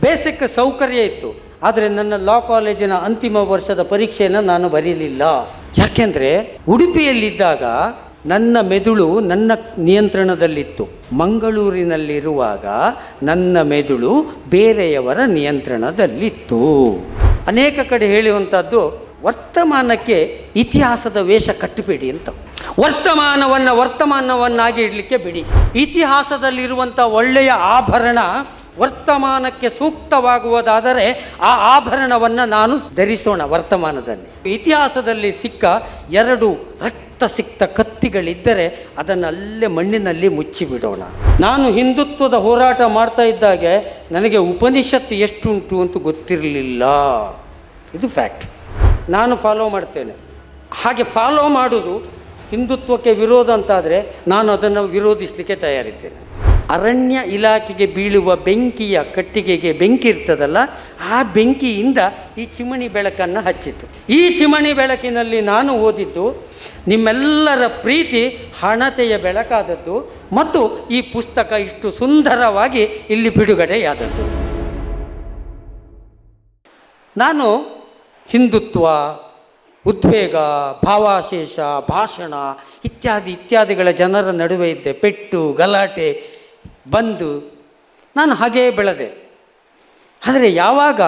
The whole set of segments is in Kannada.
ಬೇಸಿಕ್ ಸೌಕರ್ಯ ಇತ್ತು. ಆದರೆ ನನ್ನ ಲಾ ಕಾಲೇಜಿನ ಅಂತಿಮ ವರ್ಷದ ಪರೀಕ್ಷೆಯನ್ನು ನಾನು ಬರೀಲಿಲ್ಲ. ಯಾಕೆಂದರೆ ಉಡುಪಿಯಲ್ಲಿದ್ದಾಗ ನನ್ನ ಮೆದುಳು ನನ್ನ ನಿಯಂತ್ರಣದಲ್ಲಿತ್ತು. ಮಂಗಳೂರಿನಲ್ಲಿರುವಾಗ ನನ್ನ ಮೆದುಳು ಬೇರೆಯವರ ನಿಯಂತ್ರಣದಲ್ಲಿತ್ತು. ಅನೇಕ ಕಡೆ ಹೇಳುವಂಥದ್ದು ವರ್ತಮಾನಕ್ಕೆ ಇತಿಹಾಸದ ವೇಷ ಕಟ್ಟಬೇಡಿ ಅಂತ. ವರ್ತಮಾನವನ್ನು ವರ್ತಮಾನವನ್ನಾಗಿ ಇಡಲಿಕ್ಕೆ ಬಿಡಿ. ಇತಿಹಾಸದಲ್ಲಿರುವಂಥ ಒಳ್ಳೆಯ ಆಭರಣ ವರ್ತಮಾನಕ್ಕೆ ಸೂಕ್ತವಾಗುವುದಾದರೆ ಆ ಆಭರಣವನ್ನು ನಾನು ಧರಿಸೋಣ ವರ್ತಮಾನದಲ್ಲಿ. ಇತಿಹಾಸದಲ್ಲಿ ಸಿಕ್ಕ ಎರಡು ರಕ್ತ ಸಿಕ್ತ ಕತ್ತಿಗಳಿದ್ದರೆ ಅದನ್ನು ಅಲ್ಲೇ ಮಣ್ಣಿನಲ್ಲಿ ಮುಚ್ಚಿಬಿಡೋಣ. ನಾನು ಹಿಂದುತ್ವದ ಹೋರಾಟ ಮಾಡ್ತಾ ಇದ್ದಾಗೆ ನನಗೆ ಉಪನಿಷತ್ತು ಎಷ್ಟುಂಟು ಅಂತ ಗೊತ್ತಿರಲಿಲ್ಲ. ಇದು ಫ್ಯಾಕ್ಟ್. ನಾನು ಫಾಲೋ ಮಾಡ್ತೇನೆ. ಹಾಗೆ ಫಾಲೋ ಮಾಡೋದು ಹಿಂದುತ್ವಕ್ಕೆ ವಿರೋಧ ಅಂತಾದರೆ ನಾನು ಅದನ್ನು ವಿರೋಧಿಸಲಿಕ್ಕೆ ತಯಾರಿದ್ದೇನೆ. ಅರಣ್ಯ ಇಲಾಖೆಗೆ ಬೀಳುವ ಬೆಂಕಿಯ ಕಟ್ಟಿಗೆಗೆ ಬೆಂಕಿ ಇರ್ತದಲ್ಲ, ಆ ಬೆಂಕಿಯಿಂದ ಈ ಚಿಮಣಿ ಬೆಳಕನ್ನು ಹಚ್ಚಿತು ಈ ಚಿಮಣಿ ಬೆಳಕಿನಲ್ಲಿ ನಾನು ಓದಿದ್ದು, ನಿಮ್ಮೆಲ್ಲರ ಪ್ರೀತಿ ಹಣತೆಯ ಬೆಳಕಾದದ್ದು ಮತ್ತು ಈ ಪುಸ್ತಕ ಇಷ್ಟು ಸುಂದರವಾಗಿ ಇಲ್ಲಿ ಬಿಡುಗಡೆಯಾದದ್ದು. ನಾನು ಹಿಂದುತ್ವ, ಉದ್ವೇಗ, ಭಾವಾಶೇಷ, ಭಾಷಣ ಇತ್ಯಾದಿ ಇತ್ಯಾದಿಗಳ ಜನರ ನಡುವೆ ಇದ್ದೆ. ಪೆಟ್ಟು, ಗಲಾಟೆ ಬಂದು ನಾನು ಹಾಗೇ ಬೆಳೆದೆ. ಆದರೆ ಯಾವಾಗ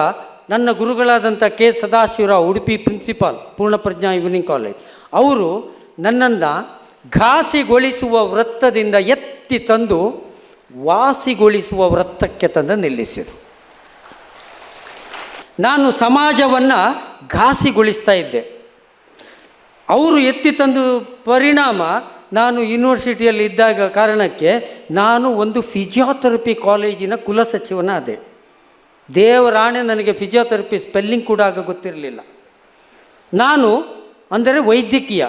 ನನ್ನ ಗುರುಗಳಾದಂಥ K Sadashivarao Udupi principal, Purnaprajna evening college, ಅವರು ನನ್ನನ್ನು ಘಾಸಿಗೊಳಿಸುವ ವೃತ್ತದಿಂದ ಎತ್ತಿ ತಂದು ವಾಸಿಗೊಳಿಸುವ ವೃತ್ತಕ್ಕೆ ತಂದು ನಿಲ್ಲಿಸಿದರು. ನಾನು ಸಮಾಜವನ್ನು ಘಾಸಿಗೊಳಿಸ್ತಾ ಇದ್ದೆ. ಅವರು ಎತ್ತಿ ತಂದು ಪರಿಣಾಮ ನಾನು ಯೂನಿವರ್ಸಿಟಿಯಲ್ಲಿ ಇದ್ದಾಗ ಕಾರಣಕ್ಕೆ ನಾನು ಒಂದು ಫಿಜಿಯೋಥೆರಪಿ ಕಾಲೇಜಿನ ಕುಲಸಚಿವನಾದೆ ದೇವರಾಣೆ ನನಗೆ ಫಿಸಿಯೋಥೆರಪಿ ಸ್ಪೆಲ್ಲಿಂಗ್ ಕೂಡ ಆಗ ಗೊತ್ತಿರಲಿಲ್ಲ. ನಾನು ಅಂದರೆ ವೈದ್ಯಕೀಯ,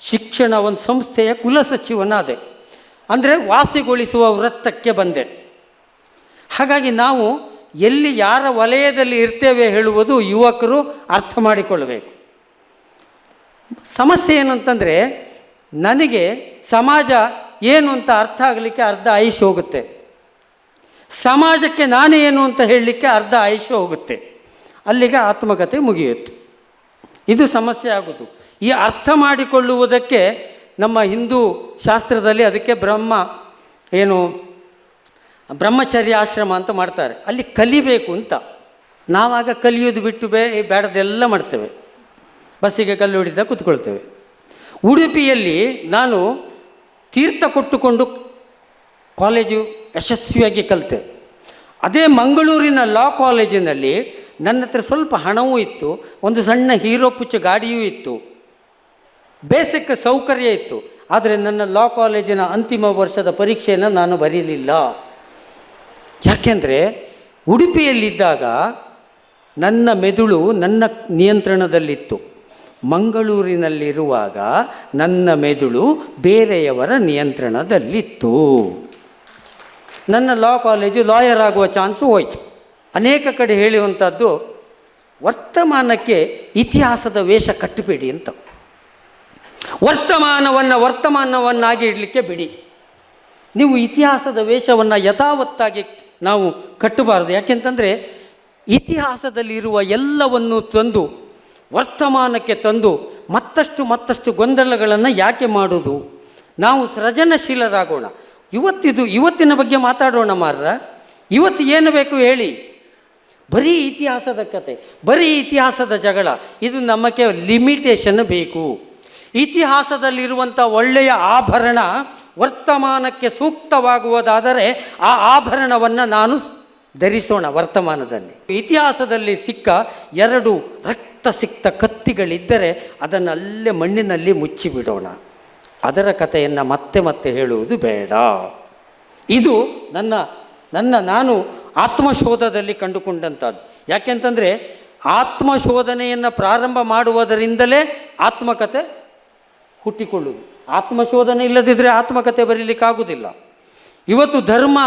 ಶಿಕ್ಷಣ ಒಂದು ಸಂಸ್ಥೆಯ ಕುಲಸಚಿವನಾದೆ ಅಂದರೆ ವಾಸಿಗೊಳಿಸುವ ವೃತ್ತಕ್ಕೆ ಬಂದೆ. ಹಾಗಾಗಿ ನಾವು ಎಲ್ಲಿ ಯಾರ ವಲಯದಲ್ಲಿ ಇರ್ತೇವೆ ಹೇಳುವುದು ಯುವಕರು ಅರ್ಥ ಮಾಡಿಕೊಳ್ಳಬೇಕು. ಸಮಸ್ಯೆ ಏನಂತಂದರೆ ನನಗೆ ಸಮಾಜ ಏನು ಅಂತ ಅರ್ಥ ಆಗಲಿಕ್ಕೆ ಅರ್ಧ ಆಯುಷ್ ಹೋಗುತ್ತೆ. ಸಮಾಜಕ್ಕೆ ನಾನೇ ಏನು ಅಂತ ಹೇಳಲಿಕ್ಕೆ ಅರ್ಧ ಆಯುಷ್ ಹೋಗುತ್ತೆ. ಅಲ್ಲಿಗೆ ಆತ್ಮಕತೆ ಮುಗಿಯುತ್ತೆ. ಇದು ಸಮಸ್ಯೆ ಆಗೋದು. ಈ ಅರ್ಥ ಮಾಡಿಕೊಳ್ಳುವುದಕ್ಕೆ ನಮ್ಮ ಹಿಂದೂ ಶಾಸ್ತ್ರದಲ್ಲಿ ಅದಕ್ಕೆ ಬ್ರಹ್ಮ ಏನು ಬ್ರಹ್ಮಚರ್ಯ ಆಶ್ರಮ ಅಂತ ಮಾಡ್ತಾರೆ. ಅಲ್ಲಿ ಕಲಿಬೇಕು ಅಂತ. ನಾವಾಗ ಕಲಿಯೋದು ಬಿಟ್ಟು ಬೇ, ಬೇಡದೆಲ್ಲ ಮಾಡ್ತೇವೆ. ಬಸ್ಸಿಗೆ ಕಲ್ಲು ಹೊಡಿತಾ ಕೂತ್ಕೊಳ್ತೇವೆ. ಉಡುಪಿಯಲ್ಲಿ ನಾನು ತೀರ್ಥ ಕೊಟ್ಟುಕೊಂಡು ಕಾಲೇಜು ಯಶಸ್ವಿಯಾಗಿ ಕಲಿತೆ. ಅದೇ ಮಂಗಳೂರಿನ ಲಾ ಕಾಲೇಜಿನಲ್ಲಿ ನನ್ನ ಹತ್ರ ಸ್ವಲ್ಪ ಹಣವೂ ಇತ್ತು, ಒಂದು ಸಣ್ಣ ಹೀರೋ ಪುಚ್ಚ ಗಾಡಿಯೂ ಇತ್ತು, ಬೇಸಿಕ್ ಸೌಕರ್ಯ ಇತ್ತು, ಆದರೆ ನನ್ನ ಲಾ ಕಾಲೇಜಿನ ಅಂತಿಮ ವರ್ಷದ ಪರೀಕ್ಷೆಯನ್ನು ನಾನು ಬರೀಲಿಲ್ಲ. ಯಾಕೆಂದರೆ ಉಡುಪಿಯಲ್ಲಿದ್ದಾಗ ನನ್ನ ಮೆದುಳು ನನ್ನ ನಿಯಂತ್ರಣದಲ್ಲಿತ್ತು. ಮಂಗಳೂರಿನಲ್ಲಿರುವಾಗ ನನ್ನ ಮೆದುಳು ಬೇರೆಯವರ ನಿಯಂತ್ರಣದಲ್ಲಿತ್ತು. ನನ್ನ ಲಾ ಕಾಲೇಜು ಲಾಯರ್ ಆಗುವ ಚಾನ್ಸು ಹೋಯಿತು. ಅನೇಕ ಕಡೆ ಹೇಳುವಂಥದ್ದು, ವರ್ತಮಾನಕ್ಕೆ ಇತಿಹಾಸದ ವೇಷ ಕಟ್ಟಬೇಡಿ ಅಂತ. ವರ್ತಮಾನವನ್ನು ವರ್ತಮಾನವನ್ನಾಗಿ ಇಡಲಿಕ್ಕೆ ಬಿಡಿ. ನೀವು ಇತಿಹಾಸದ ವೇಷವನ್ನು ಯಥಾವತ್ತಾಗಿ ನಾವು ಕಟ್ಟಬಾರದು. ಯಾಕೆಂತಂದರೆ, ಇತಿಹಾಸದಲ್ಲಿರುವ ಎಲ್ಲವನ್ನು ತಂದು ವರ್ತಮಾನಕ್ಕೆ ತಂದು ಮತ್ತಷ್ಟು ಮತ್ತಷ್ಟು ಗೊಂದಲಗಳನ್ನು ಯಾಕೆ ಮಾಡೋದು? ನಾವು ಸೃಜನಶೀಲರಾಗೋಣ. ಇವತ್ತಿದು, ಇವತ್ತಿನ ಬಗ್ಗೆ ಮಾತಾಡೋಣ ಮಾರ್ರ. ಇವತ್ತು ಏನು ಬೇಕು ಹೇಳಿ. ಬರೀ ಇತಿಹಾಸದ ಕತೆ, ಬರೀ ಇತಿಹಾಸದ ಜಗಳ, ಇದು ನಮಗೆ ಲಿಮಿಟೇಷನ್ ಬೇಕು. ಇತಿಹಾಸದಲ್ಲಿರುವಂಥ ಒಳ್ಳೆಯ ಆಭರಣ ವರ್ತಮಾನಕ್ಕೆ ಸೂಕ್ತವಾಗುವುದಾದರೆ ಆ ಆಭರಣವನ್ನು ನಾನು ಧರಿಸೋಣ ವರ್ತಮಾನದಲ್ಲಿ. ಇತಿಹಾಸದಲ್ಲಿ ಸಿಕ್ಕ ಎರಡು ರಕ್ತ ಸಿಕ್ತ ಕತ್ತಿಗಳಿದ್ದರೆ ಅದನ್ನು ಅಲ್ಲೇ ಮಣ್ಣಿನಲ್ಲಿ ಮುಚ್ಚಿಬಿಡೋಣ. ಅದರ ಕಥೆಯನ್ನು ಮತ್ತೆ ಮತ್ತೆ ಹೇಳುವುದು ಬೇಡ. ಇದು ನನ್ನ ನನ್ನ ನಾನು ಆತ್ಮಶೋಧದಲ್ಲಿ ಕಂಡುಕೊಂಡಂಥದ್ದು. ಯಾಕೆಂತಂದರೆ ಆತ್ಮಶೋಧನೆಯನ್ನು ಪ್ರಾರಂಭ ಮಾಡುವುದರಿಂದಲೇ ಆತ್ಮಕತೆ ಹುಟ್ಟಿಕೊಳ್ಳುವುದು. ಆತ್ಮಶೋಧನೆ ಇಲ್ಲದಿದ್ದರೆ ಆತ್ಮಕತೆ ಬರೀಲಿಕ್ಕಾಗುವುದಿಲ್ಲ ಇವತ್ತು ಧರ್ಮ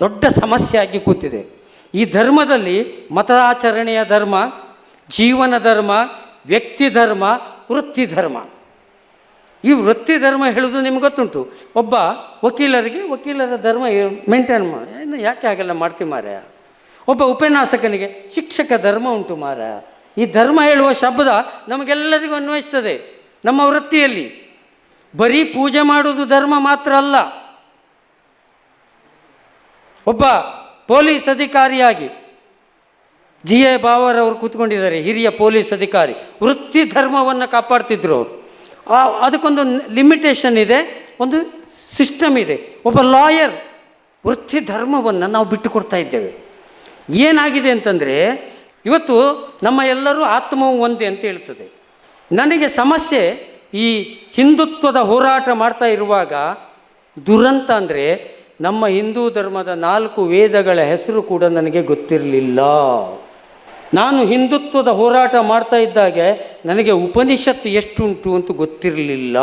ದೊಡ್ಡ ಸಮಸ್ಯೆಯಾಗಿ ಕೂತಿದೆ. ಈ ಧರ್ಮದಲ್ಲಿ ಮತಾಚರಣೆಯ ಧರ್ಮ ಜೀವನ ಧರ್ಮ, ವ್ಯಕ್ತಿ ಧರ್ಮ, ವೃತ್ತಿ ಧರ್ಮ. ಈ ವೃತ್ತಿ ಧರ್ಮ ಹೇಳೋದು ನಿಮ್ಗೆ ಗೊತ್ತುಂಟು. ಒಬ್ಬ ವಕೀಲರಿಗೆ ವಕೀಲರ ಧರ್ಮ ಮೇಂಟೈನ್ ಮಾಡಿ ಯಾಕೆ ಹಾಗೆಲ್ಲ ಮಾಡ್ತೀವಿ ಮಾರ ಒಬ್ಬ ಉಪನ್ಯಾಸಕನಿಗೆ ಶಿಕ್ಷಕ ಧರ್ಮ ಉಂಟು ಮಾರ ಈ ಧರ್ಮ ಹೇಳುವ ಶಬ್ದ ನಮಗೆಲ್ಲರಿಗೂ ಅನ್ವಯಿಸ್ತದೆ. ನಮ್ಮ ವೃತ್ತಿಯಲ್ಲಿ. ಬರೀ ಪೂಜೆ ಮಾಡುವುದು ಧರ್ಮ ಮಾತ್ರ ಅಲ್ಲ. ಒಬ್ಬ ಪೊಲೀಸ್ ಅಧಿಕಾರಿಯಾಗಿ ಜಿ ಎ ಬಾವರ್ ಅವರು ಕೂತ್ಕೊಂಡಿದ್ದಾರೆ, ಹಿರಿಯ ಪೊಲೀಸ್ ಅಧಿಕಾರಿ. ವೃತ್ತಿ ಧರ್ಮವನ್ನು ಕಾಪಾಡ್ತಿದ್ರು ಅವರು. ಅದಕ್ಕೊಂದು ಲಿಮಿಟೇಷನ್ ಇದೆ, ಒಂದು ಸಿಸ್ಟಮ್ ಇದೆ. ಒಬ್ಬ ಲಾಯರ್ ವೃತ್ತಿ ಧರ್ಮವನ್ನು ನಾವು ಬಿಟ್ಟು ಕೊಡ್ತಾ ಇದ್ದೇವೆ. ಏನಾಗಿದೆ ಅಂತಂದರೆ, ಇವತ್ತು ನಮ್ಮ ಎಲ್ಲರೂ ಆತ್ಮವು ಒಂದೇ ಅಂತ ಹೇಳ್ತದೆ. ನನಗೆ ಸಮಸ್ಯೆ ಈ ಹಿಂದುತ್ವದ ಹೋರಾಟ ಮಾಡ್ತಾ ಇರುವಾಗ ದುರಂತ ಅಂದರೆ ನಮ್ಮ ಹಿಂದೂ ಧರ್ಮದ ನಾಲ್ಕು ವೇದಗಳ ಹೆಸರು ಕೂಡ ನನಗೆ ಗೊತ್ತಿರಲಿಲ್ಲ. ನಾನು ಹಿಂದುತ್ವದ ಹೋರಾಟ ಮಾಡ್ತಾ ಇದ್ದಾಗೆ ನನಗೆ ಉಪನಿಷತ್ತು ಎಷ್ಟುಂಟು ಅಂತ ಗೊತ್ತಿರಲಿಲ್ಲ.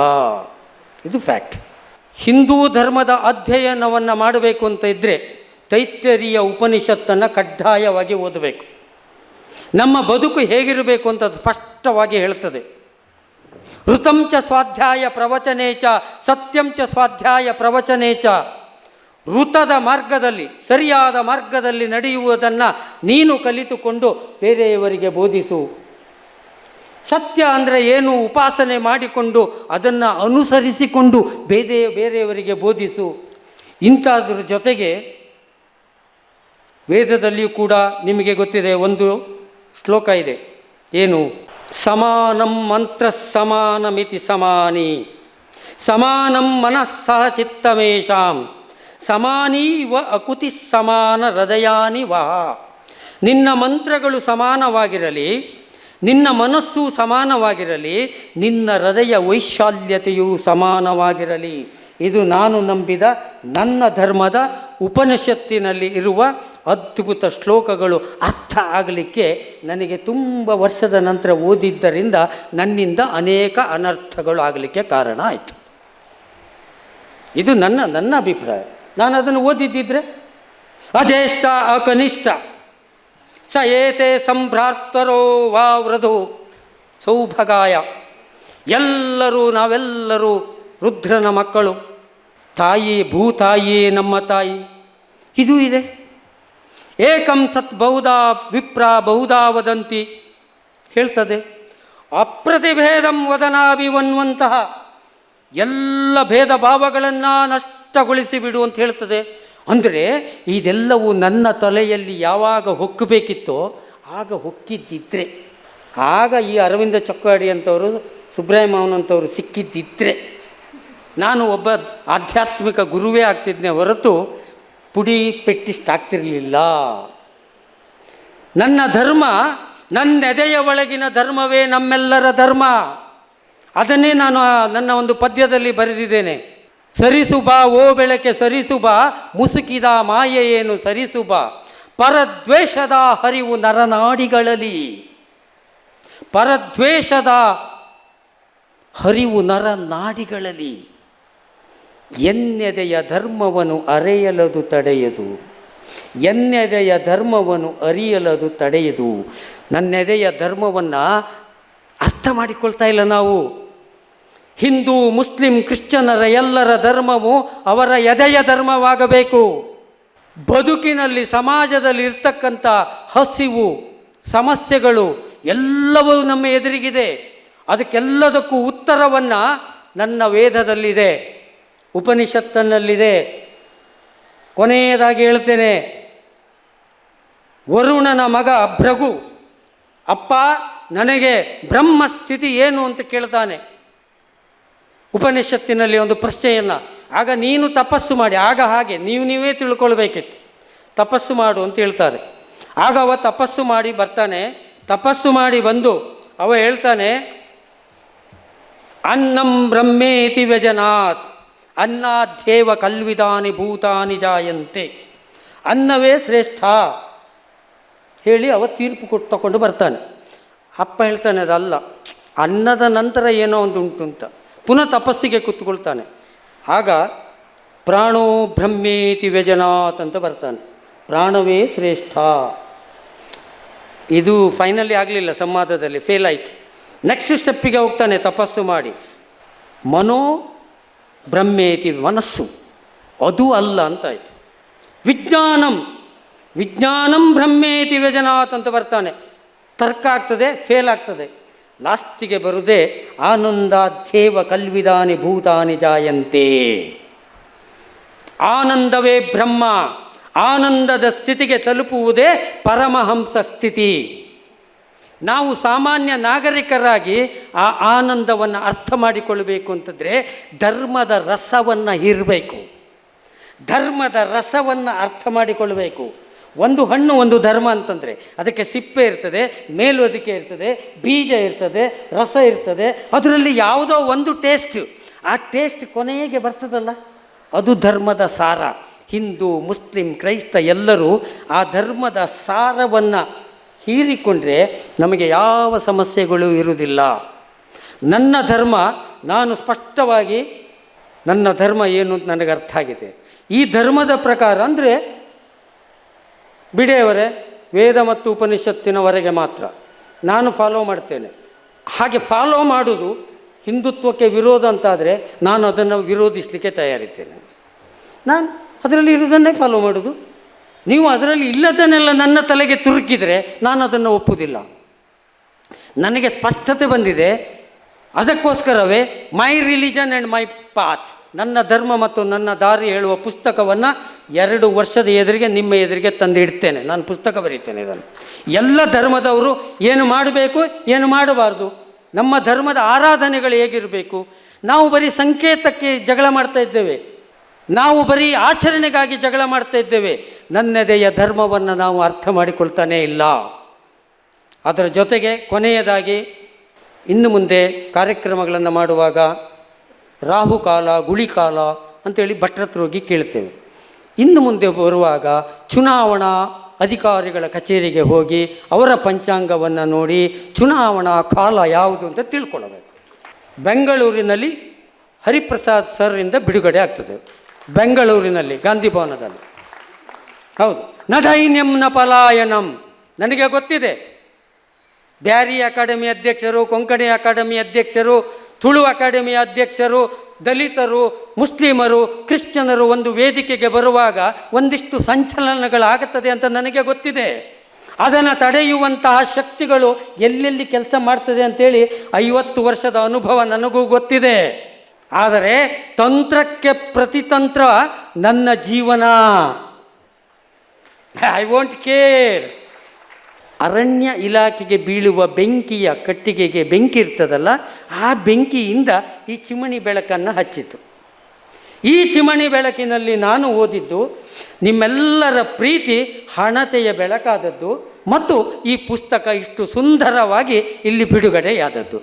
ಇದು ಫ್ಯಾಕ್ಟ್. ಹಿಂದೂ ಧರ್ಮದ ಅಧ್ಯಯನವನ್ನು ಮಾಡಬೇಕು ಅಂತ ಇದ್ದರೆ ತೈತ್ತರಿಯ ಉಪನಿಷತ್ತನ್ನು ಕಡ್ಡಾಯವಾಗಿ ಓದಬೇಕು. ನಮ್ಮ ಬದುಕು ಹೇಗಿರಬೇಕು ಅಂತ ಸ್ಪಷ್ಟವಾಗಿ ಹೇಳ್ತದೆ. ಋತಂಚ ಸ್ವಾಧ್ಯಾಯ ಪ್ರವಚನೇಚ, ಸತ್ಯಂಚ ಸ್ವಾಧ್ಯಾಯ ಪ್ರವಚನೇಚ. ಋತದ ಮಾರ್ಗದಲ್ಲಿ, ಸರಿಯಾದ ಮಾರ್ಗದಲ್ಲಿ ನಡೆಯುವುದನ್ನು ನೀನು ಕಲಿತುಕೊಂಡು ಬೇರೆಯವರಿಗೆ ಬೋಧಿಸು. ಸತ್ಯ ಅಂದರೆ ಏನು ಉಪಾಸನೆ ಮಾಡಿಕೊಂಡು ಅದನ್ನು ಅನುಸರಿಸಿಕೊಂಡು ಬೇರೆ ಬೇರೆಯವರಿಗೆ ಬೋಧಿಸು. ಇಂಥದ್ರ ಜೊತೆಗೆ ವೇದದಲ್ಲಿಯೂ ಕೂಡ ನಿಮಗೆ ಗೊತ್ತಿದೆ, ಒಂದು ಶ್ಲೋಕ ಇದೆ. ಏನು? ಸಮಾನಂ ಮಂತ್ರ ಸಮಾನಮಿತಿ ಸಮಾನಿ. ಸಮಾನಂ ಮನಸ್ಸಹ ಚಿತ್ತಮೇಷಾಂ. ಸಮಾನೀ ವ ಅಕುತಿ ಸಮಾನ ಹೃದಯಾನಿ ವಾ. ನಿನ್ನ ಮಂತ್ರಗಳು ಸಮಾನವಾಗಿರಲಿ, ನಿನ್ನ ಮನಸ್ಸು ಸಮಾನವಾಗಿರಲಿ, ನಿನ್ನ ಹೃದಯ ವೈಶಾಲ್ಯತೆಯು ಸಮಾನವಾಗಿರಲಿ. ಇದು ನಾನು ನಂಬಿದ ನನ್ನ ಧರ್ಮದ ಉಪನಿಷತ್ತಿನಲ್ಲಿ ಇರುವ ಅದ್ಭುತ ಶ್ಲೋಕಗಳು ಅರ್ಥ ಆಗಲಿಕ್ಕೆ ನನಗೆ ತುಂಬ ವರ್ಷದ ನಂತರ ಓದಿದ್ದರಿಂದ ನನ್ನಿಂದ ಅನೇಕ ಅನರ್ಥಗಳು ಆಗಲಿಕ್ಕೆ ಕಾರಣ ಆಯಿತು. ಇದು ನನ್ನ ನನ್ನ ಅಭಿಪ್ರಾಯ. ನಾನು ಅದನ್ನು ಓದಿದ್ದಿದ್ರೆ ಅಜೇಷ್ಠ ಅಕನಿಷ್ಠ, ಸ ಏತೆ ಸಂಭ್ರಾತರೋ ವಾ ವೃಧು, ಸೌಭಗಾಯ, ಎಲ್ಲರೂ ನಾವೆಲ್ಲರೂ ರುದ್ರನ ಮಕ್ಕಳು, ತಾಯಿ ಭೂತಾಯಿಯೇ ನಮ್ಮ ತಾಯಿ. ಇದು ಇದೆ. ಏಕಂ ಸತ್ ಬಹುದಾ ವಿಪ್ರ ಬಹುದಾ ವದಂತಿ ಹೇಳ್ತದೆ. ಅಪ್ರತಿಭೇದಂ ವದನಾಭಿವನ್ವಂತಹ ಎಲ್ಲ ಭೇದ ಭಾವಗಳನ್ನು ನಷ್ಟಗೊಳಿಸಿ ಬಿಡು ಅಂತ ಹೇಳ್ತದೆ. ಅಂದರೆ ಇದೆಲ್ಲವೂ ನನ್ನ ತಲೆಯಲ್ಲಿ ಯಾವಾಗ ಹೊಕ್ಕಬೇಕಿತ್ತೋ ಆಗ ಹೊಕ್ಕಿದ್ದಿದ್ರೆ. ಆಗ ಈ ಅರವಿಂದ ಚಕ್ಕಾಡಿ ಅಂತವರು ಸುಬ್ರಹ್ಮಣ್ಯಂಥವ್ರು ಸಿಕ್ಕಿದ್ದಿದ್ರೆ. ನಾನು ಒಬ್ಬ ಆಧ್ಯಾತ್ಮಿಕ ಗುರುವೇ ಆಗ್ತಿದ್ದೆ ಹೊರತು ಪುಡಿ ಪೆಟ್ಟಿಸ್ಟ್ ಆಗ್ತಿರಲಿಲ್ಲ ನನ್ನ ಧರ್ಮ ನನ್ನ ಎದೆಯ ಒಳಗಿನ ಧರ್ಮವೇ ನಮ್ಮೆಲ್ಲರ ಧರ್ಮ. ಅದನ್ನೇ ನಾನು ನನ್ನ ಒಂದು ಪದ್ಯದಲ್ಲಿ ಬರೆದಿದ್ದೇನೆ. ಸರಿಸುಬ, ಓ ಬೆಳಕೆ ಸರಿಸುಬ, ಮುಸುಕಿದ ಮಾಯೆಯೇನು ಏನು ಸರಿಸುಬ? ಪರದ್ವೇಷದ ಹರಿವು ನರನಾಡಿಗಳಲ್ಲಿ. ಪರದ್ವೇಷದ ಹರಿವು ನರನಾಡಿಗಳಲ್ಲಿ. ಎನ್ನೆದೆಯ ಧರ್ಮವನ್ನು ಅರೆಯಲದು ತಡೆಯದು? ಎನ್ನೆದೆಯ ಧರ್ಮವನ್ನು ಅರಿಯಲದು ತಡೆಯದು? ನನ್ನೆದೆಯ ಧರ್ಮವನ್ನು ಅರ್ಥ ಮಾಡಿಕೊಳ್ತಾ ಇಲ್ಲ ನಾವು. ಹಿಂದೂ, ಮುಸ್ಲಿಂ, ಕ್ರಿಶ್ಚಿಯನರ ಎಲ್ಲರ ಧರ್ಮವು ಅವರ ಎದೆಯ ಧರ್ಮವಾಗಬೇಕು. ಬದುಕಿನಲ್ಲಿ ಸಮಾಜದಲ್ಲಿ ಇರ್ತಕ್ಕಂಥ ಹಸಿವು, ಸಮಸ್ಯೆಗಳು ಎಲ್ಲವೂ ನಮ್ಮ ಎದುರಿಗಿದೆ. ಅದಕ್ಕೆಲ್ಲದಕ್ಕೂ ಉತ್ತರವನ್ನು ನನ್ನ ವೇದದಲ್ಲಿದೆ ಉಪನಿಷತ್ತನ್ನಲ್ಲಿದೆ ಕೊನೆಯದಾಗಿ ಹೇಳ್ತೇನೆ, ವರುಣನ ಮಗ ಭೃಗು, ಅಪ್ಪ, ನನಗೆ ಬ್ರಹ್ಮಸ್ಥಿತಿ ಏನು ಅಂತ ಕೇಳ್ತಾನೆ. ಉಪನಿಷತ್ತಿನಲ್ಲಿ ಒಂದು ಪ್ರಶ್ನೆಯನ್ನು, ಆಗ ನೀನು ತಪಸ್ಸು ಮಾಡಿ, ಆಗ ಹಾಗೆ, ನೀವು ನೀವೇ ತಿಳ್ಕೊಳ್ಬೇಕಿತ್ತು. ತಪಸ್ಸು ಮಾಡು ಅಂತ ಹೇಳ್ತಾರೆ. ಆಗ ಅವ ತಪಸ್ಸು ಮಾಡಿ ಬರ್ತಾನೆ. ತಪಸ್ಸು ಮಾಡಿ ಬಂದು ಅವ ಹೇಳ್ತಾನೆ, ಅನ್ನಂ ಬ್ರಹ್ಮೇತಿ ವ್ಯಜನಾತ್, ಅನ್ನಾಧ್ಯೇವ ಕಲ್ವಿದಾನಿ ಭೂತಾನಿ ಜಾಯಂತೆ. ಅನ್ನವೇ ಶ್ರೇಷ್ಠ. ಹೇಳಿ ಅವ ತೀರ್ಪು ಕೊಟ್ಟು ತಗೊಂಡು ಬರ್ತಾನೆ. ಅಪ್ಪ ಹೇಳ್ತಾನೆ, ಅದಲ್ಲ, ಅನ್ನದ ನಂತರ ಏನೋ ಒಂದು ಉಂಟು ಅಂತ. ಪುನಃ ತಪಸ್ಸಿಗೆ ಕೂತ್ಕೊಳ್ತಾನೆ. ಆಗ ಪ್ರಾಣೋ ಬ್ರಹ್ಮೇತಿ ವ್ಯಜನಾಥ್ ಅಂತ ಬರ್ತಾನೆ. ಪ್ರಾಣವೇ ಶ್ರೇಷ್ಠ. ಇದು ಫೈನಲಿ ಆಗಲಿಲ್ಲ, ಸಂವಾದದಲ್ಲಿ ಫೇಲ್ ಆಯಿತು. ನೆಕ್ಸ್ಟ್ ಸ್ಟೆಪ್ಪಿಗೆ ಹೋಗ್ತಾನೆ, ತಪಸ್ಸು ಮಾಡಿ. ಮನೋ ಬ್ರಹ್ಮೇತಿ ಮನಸ್ಸು. ಅದು ಅಲ್ಲ ಅಂತಾಯಿತು. ವಿಜ್ಞಾನಂ. ವಿಜ್ಞಾನಂ ಬ್ರಹ್ಮೇತಿ ವ್ಯಜನಾಥ್ ಅಂತ ಬರ್ತಾನೆ. ತರ್ಕ ಆಗ್ತದೆ ಫೇಲ್ ಆಗ್ತದೆ. ಲಾಸ್ಟಿಗೆ ಬರುದೇ ಆನಂದಾಧ್ಯೇವ ಕಲ್ವಿದಾನಿ ಭೂತಾನಿ ಜಾಯಂತೆ. ಆನಂದವೇ ಬ್ರಹ್ಮ, ಆನಂದದ ಸ್ಥಿತಿಗೆ ತಲುಪುವುದೇ ಪರಮಹಂಸ ಸ್ಥಿತಿ. ನಾವು ಸಾಮಾನ್ಯ ನಾಗರಿಕರಾಗಿ ಆ ಆನಂದವನ್ನು ಅರ್ಥ ಮಾಡಿಕೊಳ್ಳಬೇಕು ಅಂತಂದರೆ ಧರ್ಮದ ರಸವನ್ನು ಇರಬೇಕು ಧರ್ಮದ ರಸವನ್ನು ಅರ್ಥ ಮಾಡಿಕೊಳ್ಳಬೇಕು ಒಂದು ಹಣ್ಣು ಒಂದು ಧರ್ಮ ಅಂತಂದರೆ ಅದಕ್ಕೆ ಸಿಪ್ಪೆ ಇರ್ತದೆ ಮೇಲು ಅದಕ್ಕೆ ಇರ್ತದೆ, ಬೀಜ ಇರ್ತದೆ, ರಸ ಇರ್ತದೆ, ಅದರಲ್ಲಿ ಯಾವುದೋ ಒಂದು ಟೇಸ್ಟ್ ಆ ಟೇಸ್ಟ್ ಕೊನೆಗೆ ಬರ್ತದಲ್ಲ? ಅದು ಧರ್ಮದ ಸಾರ. ಹಿಂದೂ, ಮುಸ್ಲಿಂ, ಕ್ರೈಸ್ತ ಎಲ್ಲರೂ ಆ ಧರ್ಮದ ಸಾರವನ್ನು ಹೀರಿಕೊಂಡ್ರೆ ನಮಗೆ ಯಾವ ಸಮಸ್ಯೆಗಳು ಇರುವುದಿಲ್ಲ. ನನ್ನ ಧರ್ಮ, ನಾನು ಸ್ಪಷ್ಟವಾಗಿ ನನ್ನ ಧರ್ಮ ಏನು ಅಂತ ನನಗೆ ಅರ್ಥ ಆಗಿದೆ. ಈ ಧರ್ಮದ ಪ್ರಕಾರ ಅಂದರೆ ಬಿಡೆಯವರೇ, ವೇದ ಮತ್ತು ಉಪನಿಷತ್ತಿನವರೆಗೆ ಮಾತ್ರ. ನಾನು ಫಾಲೋ ಮಾಡ್ತೇನೆ. ಹಾಗೆ ಫಾಲೋ ಮಾಡೋದು ಹಿಂದುತ್ವಕ್ಕೆ ವಿರೋಧ ಅಂತಾದರೆ ನಾನು ಅದನ್ನು ವಿರೋಧಿಸಲಿಕ್ಕೆ ತಯಾರಿದ್ದೇನೆ. ನಾನು ಅದರಲ್ಲಿ ಇರೋದನ್ನೇ ಫಾಲೋ ಮಾಡೋದು. ನೀವು ಅದರಲ್ಲಿ ಇಲ್ಲದನ್ನೆಲ್ಲ ನನ್ನ ತಲೆಗೆ ತುರುಕಿದರೆ ನಾನು ಅದನ್ನು ಒಪ್ಪುವುದಿಲ್ಲ ನನಗೆ ಸ್ಪಷ್ಟತೆ ಬಂದಿದೆ. ಅದಕ್ಕೋಸ್ಕರವೇ my religion and my path ನನ್ನ ಧರ್ಮ ಮತ್ತು ನನ್ನ ದಾರಿ ಹೇಳುವ ಪುಸ್ತಕವನ್ನು ಎರಡು ವರ್ಷದ ಎದುರಿಗೆ ನಿಮ್ಮ ಎದುರಿಗೆ ತಂದಿಡ್ತೇನೆ ನಾನು ಪುಸ್ತಕ ಬರೀತೇನೆ ಇದನ್ನು. ಎಲ್ಲ ಧರ್ಮದವರು ಏನು ಮಾಡಬೇಕು, ಏನು ಮಾಡಬಾರ್ದು? ನಮ್ಮ ಧರ್ಮದ ಆರಾಧನೆಗಳು ಹೇಗಿರಬೇಕು? ನಾವು ಬರೀ ಸಂಕೇತಕ್ಕೆ ಜಗಳ ಮಾಡ್ತಾ ಇದ್ದೇವೆ. ನಾವು ಬರೀ ಆಚರಣೆಗಾಗಿ ಜಗಳ ಮಾಡ್ತಾ ಇದ್ದೇವೆ. ನನ್ನದೆಯ ಧರ್ಮವನ್ನು ನಾವು ಅರ್ಥ ಮಾಡಿಕೊಳ್ತಾನೇ ಇಲ್ಲ. ಅದರ ಜೊತೆಗೆ ಕೊನೆಯದಾಗಿ, ಇನ್ನು ಮುಂದೆ ಕಾರ್ಯಕ್ರಮಗಳನ್ನು ಮಾಡುವಾಗ ರಾಹುಕಾಲ ಗುಳಿಕಾಲ ಅಂತೇಳಿ ಹತ್ರ ಹೋಗಿ ಕೇಳ್ತೇವೆ. ಇನ್ನು ಮುಂದೆ ಬರುವಾಗ ಚುನಾವಣಾ ಅಧಿಕಾರಿಗಳ ಕಚೇರಿಗೆ ಹೋಗಿ ಅವರ ಪಂಚಾಂಗವನ್ನು ನೋಡಿ ಚುನಾವಣಾ ಕಾಲ ಯಾವುದು ಅಂತ ತಿಳ್ಕೊಳ್ಳಬೇಕು. ಬೆಂಗಳೂರಿನಲ್ಲಿ ಹರಿಪ್ರಸಾದ್ ಸರ್ರಿಂದ ಬಿಡುಗಡೆ ಆಗ್ತದೆ. ಬೆಂಗಳೂರಿನಲ್ಲಿ, ಗಾಂಧಿ ಭವನದಲ್ಲಿ. ಹೌದು. ನ ದೈನ್ಯಂ ನ ಪಲಾಯನಂ. ನನಗೆ ಗೊತ್ತಿದೆ. ಬ್ಯಾರಿ ಅಕಾಡೆಮಿ ಅಧ್ಯಕ್ಷರು, ಕೊಂಕಣಿ ಅಕಾಡೆಮಿ ಅಧ್ಯಕ್ಷರು ತುಳು ಅಕಾಡೆಮಿ ಅಧ್ಯಕ್ಷರು, ದಲಿತರು, ಮುಸ್ಲಿಮರು, ಕ್ರಿಶ್ಚಿಯನರು ಒಂದು ವೇದಿಕೆಗೆ ಬರುವಾಗ ಒಂದಿಷ್ಟು ಸಂಚಲನಗಳಾಗುತ್ತದೆ ಅಂತ ನನಗೆ ಗೊತ್ತಿದೆ. ಅದನ್ನು ತಡೆಯುವಂತಹ ಶಕ್ತಿಗಳು ಎಲ್ಲೆಲ್ಲಿ ಕೆಲಸ ಮಾಡ್ತದೆ ಅಂತೇಳಿ ಐವತ್ತು ವರ್ಷದ ಅನುಭವ ನನಗೂ ಗೊತ್ತಿದೆ. ಆದರೆ ತಂತ್ರಕ್ಕೆ ಪ್ರತಿತಂತ್ರ ನನ್ನ ಜೀವನ. ಐ ವಾಂಟ್ ಕೇರ್ ಅರಣ್ಯ ಇಲಾಖೆಗೆ ಬೀಳುವ ಬೆಂಕಿಯ ಕಟ್ಟಿಗೆಗೆ ಬೆಂಕಿ ಇರ್ತದಲ್ಲ ಆ ಬೆಂಕಿಯಿಂದ ಈ ಚಿಮಣಿ ಬೆಳಕನ್ನು ಹಚ್ಚಿತು. ಈ ಚಿಮಣಿ ಬೆಳಕಿನಲ್ಲಿ ನಾನು ಓದಿದ್ದು ನಿಮ್ಮೆಲ್ಲರ ಪ್ರೀತಿ ಹಣತೆಯ ಬೆಳಕಾದದ್ದು ಮತ್ತು ಈ ಪುಸ್ತಕ ಇಷ್ಟು ಸುಂದರವಾಗಿ ಇಲ್ಲಿ ಬಿಡುಗಡೆಯಾದದ್ದು.